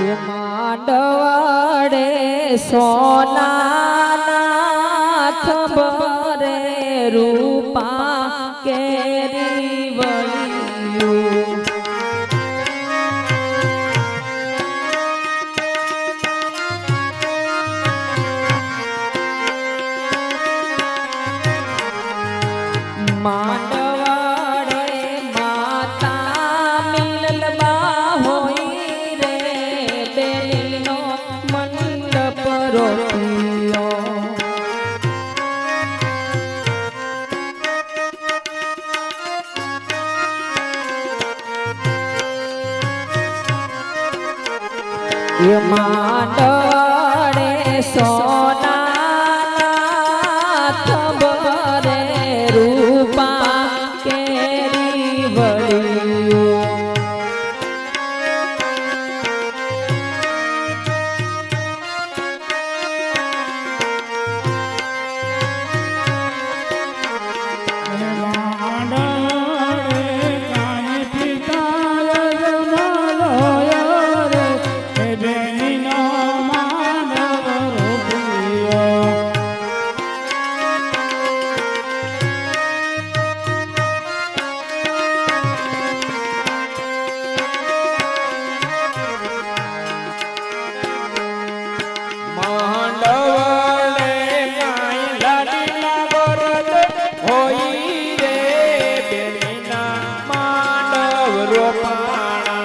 એ માંડવડે સોનાના થંભરે રૂપા કેરી વળ્યું. એ માંડવાડે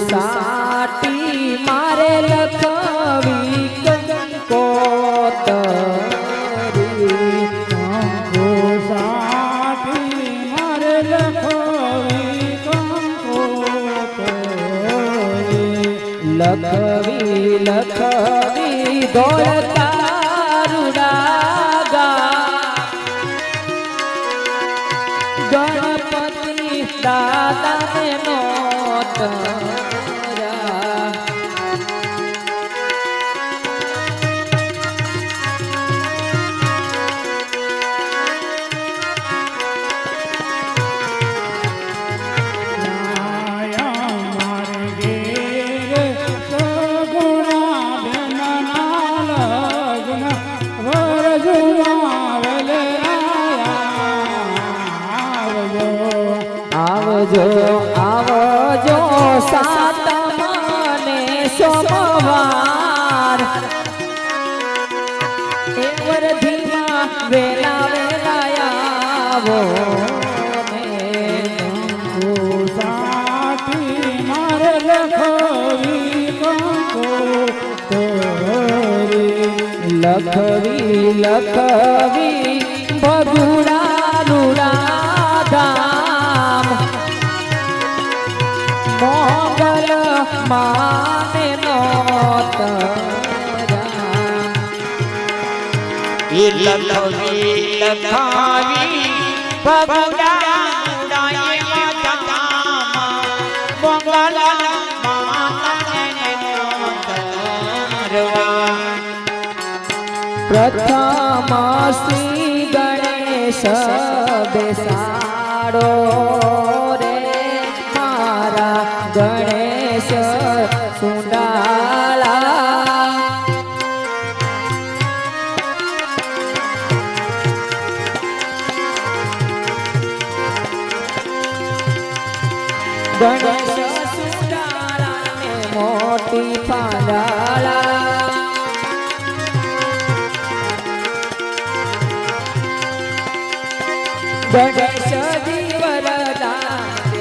સાટી મારે લખવી કંકોતરી લખવી લખવી દોડતા રૂડા ગણપતિ નોતરા આવજો આવજો સાતમને સોમવાર. એ વરધીમાં વેલા વેલા આવો. ને લખવી લખવી ભગુડા એ લખવી લખાવી ભગડા પ્રથમ શ્રી ગણેશ બેસાડો ગણેશ ને મોટી જીવરદાન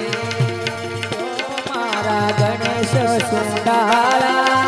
મારા ગણેશ સુંદાળા